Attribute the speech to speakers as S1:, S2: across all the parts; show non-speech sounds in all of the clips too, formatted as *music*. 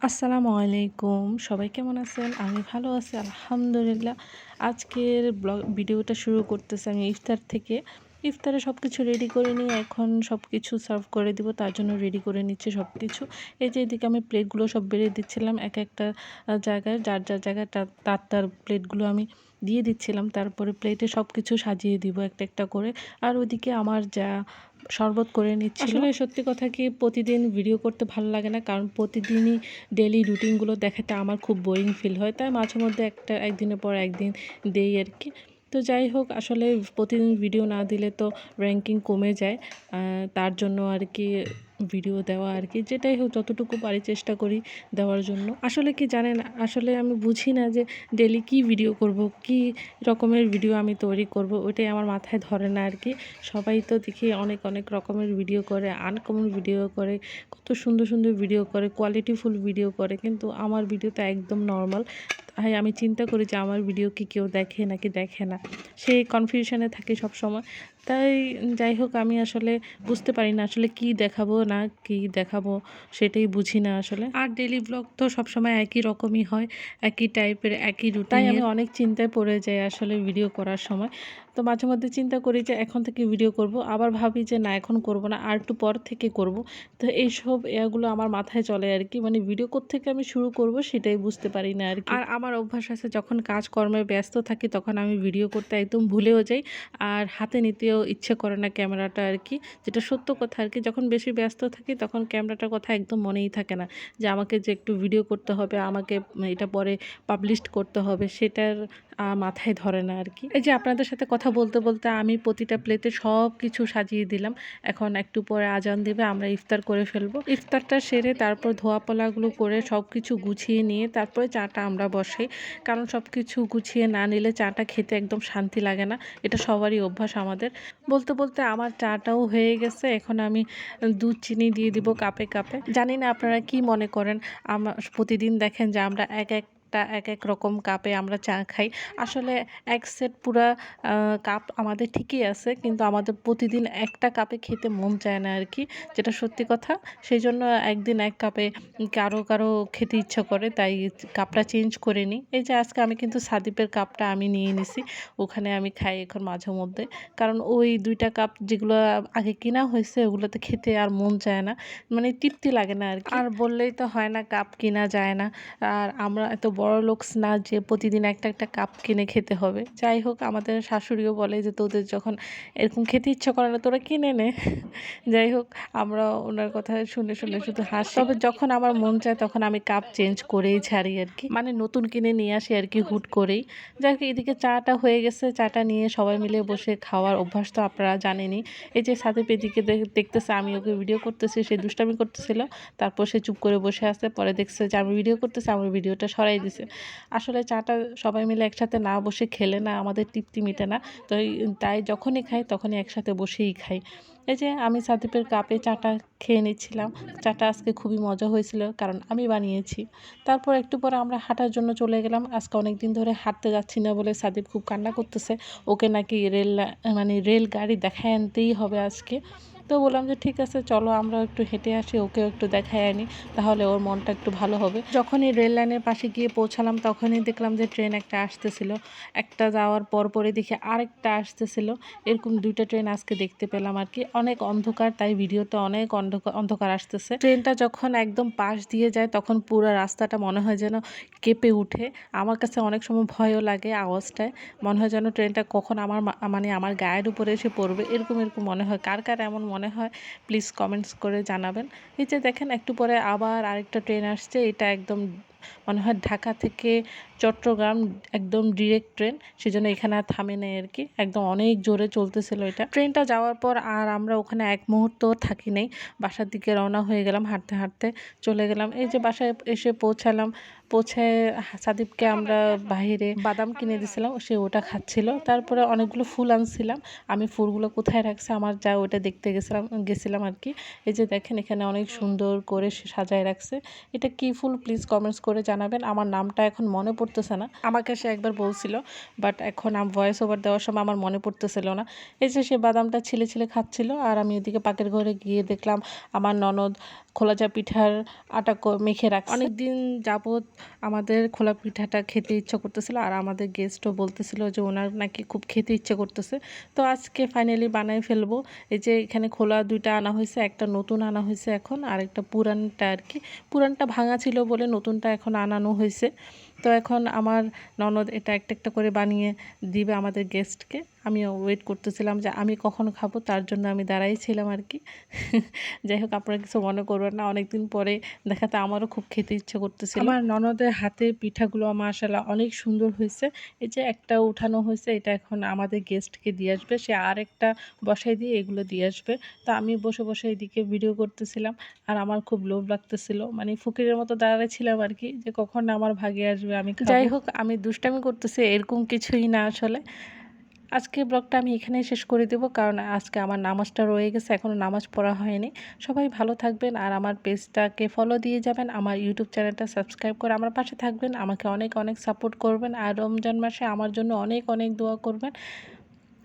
S1: আসসালামু আলাইকুম। সবাই কেমন আছেন? আমি ভালো আছি, আলহামদুলিল্লাহ। আজকের ব্লগ, ভিডিওটা শুরু করতেছি আমি ইফতার থেকে। ইফতারে সব কিছু রেডি করে নিয়ে এখন সব কিছু সার্ভ করে দিব, তার জন্য রেডি করে নিচ্ছে সব কিছু এই যে এদিকে আমি প্লেটগুলো সব বেড়ে দিচ্ছিলাম, এক একটা জায়গায়, যার যার জায়গায় তার তার প্লেটগুলো আমি দিয়ে দিচ্ছিলাম। তারপরে প্লেটে সব কিছু সাজিয়ে দিব একটা একটা করে। আর ওইদিকে আমার যা শরবত করে নিচ্ছি আসলে সত্যি কথা কি, প্রতিদিন ভিডিও করতে ভালো লাগে না, কারণ প্রতিদিনই ডেলি রুটিনগুলো দেখাতে আমার খুব বোরিং ফিল হয়। তাই মাঝে মধ্যে একটা, একদিনের পর একদিন দেই আর কি। তো যাই হোক, আসলে প্রতিদিন ভিডিও না দিলে তো র্যাঙ্কিং কমে যায়। তার জন্য আর কি ভিডিও দেওয়া আর কি যেটাই হোক যতটুকু পারি চেষ্টা করি দেওয়ার জন্য। আসলে কি জানেন, আসলে আমি বুঝি না যে ডেলি কি ভিডিও করব, কি রকমের ভিডিও আমি তৈরি করব, ওইটাই আমার মাথায় ধরে না আর কি সবাই তো দেখি অনেক অনেক রকমের ভিডিও করে আনকমন ভিডিও করে, কত সুন্দর সুন্দর ভিডিও করে কোয়ালিটিফুল ভিডিও করে, কিন্তু আমার ভিডিওটা একদম নর্মাল তাই আমি চিন্তা করি যে আমার ভিডিও কি কেউ দেখে নাকি দেখে না। সেই কনফিউশনে থাকি সব সময় তাই যাই হোক আমি আসলে বুঝতে পারি না আসলে কি দেখাবো না কি দেখাবো সেটাই বুঝি না আসলে। আর ডেলি ব্লগ তো সবসময় একই রকমই হয় একই টাইপের একই রুট তাই আমি অনেক চিন্তায় পড়ে যাই আসলে ভিডিও করার সময়। তো মাঝে মধ্যে চিন্তা করি যে এখন থেকে ভিডিও করব আবার ভাবি যে না এখন করব না আর একটু পর থেকে করব। তো এইসব এগুলো আমার মাথায় চলে আর কি মানে ভিডিও থেকে আমি শুরু করব সেটাই বুঝতে পারি না আর কি। আর আমার অভ্যাস আছে যখন কাজকর্মে ব্যস্ত থাকি তখন আমি ভিডিও করতে একদম ভুলেও যাই। আর হাতে নিতেও ইচ্ছে করে না ক্যামেরাটা আর কি যেটা সত্য কথা আর কি যখন বেশি ব্যস্ত থাকি তখন ক্যামেরাটার কথা একদম মনেই থাকে না। যে আমাকে যে একটু ভিডিও করতে হবে, আমাকে এটা পরে পাবলিশ করতে হবে, সেটার মাথায় ধরে না আর কি এই যে আপনাদের সাথে কথা বলতে বলতে আমি প্রতিটা প্লেতে সব কিছু সাজিয়ে দিলাম। এখন একটু পরে আজান দেবে, আমরা ইফতার করে ফেলব। ইফতারটা সেরে তারপর ধোয়া পোলাগুলো করে সব কিছু গুছিয়ে নিয়ে তারপরে চাটা আমরা বসাই। কারণ সব কিছু গুছিয়ে না নিলে চাটা খেতে একদম শান্তি লাগে না। এটা সবারই অভ্যাস আমাদের। বলতে বলতে আমার চাটাও হয়ে গেছে। এখন আমি দুধ, চিনি দিয়ে দিব কাপে কাপে। জানি না আপনারা কি মনে করেন? আমার প্রতিদিন দেখেন যে আমরা এক এক একটা এক এক রকম কাপে আমরা চা খাই। আসলে এক সেট পুরা কাপ আমাদের ঠিকই আছে, কিন্তু আমাদের প্রতিদিন একটা কাপে খেতে মন চায় না আর কি যেটা সত্যি কথা। সেই জন্য একদিন এক কাপে কারও কারও খেতে ইচ্ছা করে, তাই কাপটা চেঞ্জ করে নিই। এই যে আজকে আমি কিন্তু সাদীপের কাপটা আমি নিয়ে নিছি, ওখানে আমি খাই এখন মাঝে মধ্যে। কারণ ওই দুইটা কাপ যেগুলো আগে কিনা হয়েছে, ওগুলোতে খেতে আর মন চায় না মানে তৃপ্তি লাগে না আর কি আর বললেই তো হয় না, কাপ কিনা যায় না। আর আমরা এত বড় লোকস না যে প্রতিদিন একটা একটা কাপ কিনে খেতে হবে। যাই হোক, আমাদের শাশুড়িও বলে যে, তোদের যখন এরকম খেতে ইচ্ছা করে না, তোরা কিনে নে। *laughs* যাই হোক আমরা ওনার কথা শুনে শুনে শুধু হাসি। তবে যখন আমার মন চায়, তখন আমি কাপ চেঞ্জ করেই ছাড়ি আর কি। মানে নতুন কিনে নিয়ে আসি আর কি, হুট করেই। যাই হোক, এদিকে চাটা হয়ে গেছে। চাটা নিয়ে সবাই মিলে বসে খাওয়ার অভ্যাস তো আপনারা জানেনই। এই যে সাথে পেদিকে দেখতেছে আমি ওকে ভিডিও করতেছি, সে দুষ্টামি করতেছিল। তারপর সে চুপ করে বসে আছে। পরে দেখছে যে, আমি ভিডিও করতেছি, আমার ভিডিওটা সরাই দিছে। আসলে চাটা সবাই মিলে একসাথে না বসে খেলে না, আমাদের তৃপ্তি মিটে না। তো তাই যখনই খাই তখনই একসাথে বসেই খাই। এই যে আমি সাদীপের কাপে চাটা খেয়ে নিচ্ছিলাম। চাটা আজকে খুবই মজা হয়েছিল কারণ আমি বানিয়েছি। তারপর একটু পরে আমরা হাঁটার জন্য চলে গেলাম। আজকে অনেক দিন ধরে হাঁটতে যাচ্ছি না বলে সাদীপ খুব কান্না করতেছে। ওকে নাকি রেল মানে রেল গাড়ি দেখায় আনতেই হবে আজকে। তো বললাম যে, ঠিক আছে, চলো আমরা একটু হেঁটে আসি, ওকেও একটু দেখাই আনি, তাহলে ওর মনটা একটু ভালো হবে। যখনই রেল লাইনের পাশে গিয়ে পৌঁছালাম, তখনই দেখলাম যে, ট্রেন একটা আসতেছিল। একটা যাওয়ার পর পরে দেখে আরেকটা আসতেছিল। এরকম দুইটা ট্রেন আজকে দেখতে পেলাম আর কি। অনেক অন্ধকার, তাই ভিডিওতে অনেক অন্ধকার অন্ধকার আসতেছে। ট্রেনটা যখন একদম পাশ দিয়ে যায়, তখন পুরো রাস্তাটা মনে হয় যেন কেঁপে উঠে। আমার কাছে অনেক সময় ভয়ও লাগে আওয়াজটায়। মনে হয় যেন ট্রেনটা কখন আমার মানে আমার গায়ের উপরে এসে পড়বে। এরকম এরকম মনে হয়। কার কার এমন মনে হয় প্লিজ কমেন্টস করে জানাবেন। এই যে দেখেন, একটু পরে আবার আরেকটা ট্রেন আসছে, এটা একদম মনে হয় ঢাকা থেকে চট্টগ্রাম একদম ডিরেক্ট ট্রেন সেজন্য এখানে আর থামে নেই আর কি। একদম অনেক জোরে চলতেছিল এটা। ট্রেনটা যাওয়ার পর আর আমরা ওখানে এক মুহূর্ত থাকি নেই। বাসার দিকে রওনা হয়ে গেলাম হাঁটতে হাঁটতে চলে গেলাম। এই যে বাসায় এসে পৌঁছালাম, পৌঁছে সাদীপকে আমরা বাহিরে বাদাম কিনে দিয়েছিলাম সে ওটা খাচ্ছিল। তারপরে অনেকগুলো ফুল আনছিলাম। আমি ফুলগুলো কোথায় রাখছে আমার যা ওটা দেখতে গেছিলাম গেছিলাম আর কি। এই যে দেখেন এখানে অনেক সুন্দর করে সাজায় রাখছে। এটা কি ফুল? প্লিজ কমেন্টস করে জানাবেন। আমার নামটা এখন মনে পড়তেছে না। আমাকে সে একবার বলছিল বাট এখন আমি ভয়েস ওভার দেওয়ার সময় আমার মনে পড়তেছিল না। এই যে সে বাদামটা ছিলে ছিলে খাচ্ছিল, আর আমি ওদিকে পাকের ঘরে গিয়ে দেখলাম, আমার ননদ খোলাজা পিঠার আটা মেখে রাখ অনেক দিন যাবৎ আমাদের খোলা পিঠাটা খেতে ইচ্ছা করতেছিল আর আমাদের গেস্টও বলতেছিল যে ওনার নাকি খুব খেতে ইচ্ছে করতেছে। তো আজকে ফাইনালি বানাই ফেলব। এই যে এখানে খোলা দুইটা আনা হয়েছে, একটা নতুন আনা হয়েছে এখন আর একটা পুরানটা আর কি। পুরানটা ভাঙা ছিল বলে নতুনটা এখন আনানো হয়েছে। তো এখন আমার ননদ এটা একটা একটা করে বানিয়ে দিবে আমাদের গেস্টকে আমি ওয়েট করতেছিলাম যে আমি কখন খাব, তার জন্য আমি দাঁড়াই ছিলাম আর কি। *laughs* যাই হোক, আপনারা কিছু মনে করবেন না, অনেকদিন পরে দেখাতে আমারও খুব খেতে ইচ্ছে করতেছিল। আমার ননদের হাতে পিঠাগুলো মাশাল্লাহ অনেক সুন্দর হয়েছে। এই যে একটা উঠানো হয়েছে, এটা এখন আমাদের গেস্টকে দিয়ে আসবে। সে আর একটা বসাই দিয়ে এগুলো দিয়ে আসবে। তো আমি বসে বসে এদিকে ভিডিও করতেছিলাম, আর আমার খুব লোভ লাগতেছিল। মানে ফকিরের মতো দাঁড়াচ্ছিলাম আর কি, যে কখন আমার ভাগে আসবে। আমি যাই হোক, আমি দুষ্টামি করতেছি, এরকম কিছুই না আসলে। আজকে ব্লগটা আমি এখানেই শেষ করে দেবো, কারণ আজকে আমার নামাজটা রয়ে গেছে এখনও নামাজ পড়া হয়নি। সবাই ভালো থাকবেন, আর আমার পেজটাকে ফলো দিয়ে যাবেন, আমার ইউটিউব চ্যানেলটা সাবস্ক্রাইব করে আমার পাশে থাকবেন, আমাকে অনেক অনেক সাপোর্ট করবেন, আর রমজান মাসে আমার জন্য অনেক অনেক দোয়া করবেন।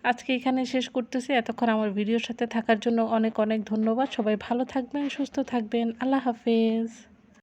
S1: আজকে এখানে শেষ করতেছি, এতক্ষণ আমার ভিডিওর সাথে থাকার জন্য অনেক অনেক ধন্যবাদ, সবাই ভালো থাকবেন, সুস্থ থাকবেন, আল্লাহ হাফেজ।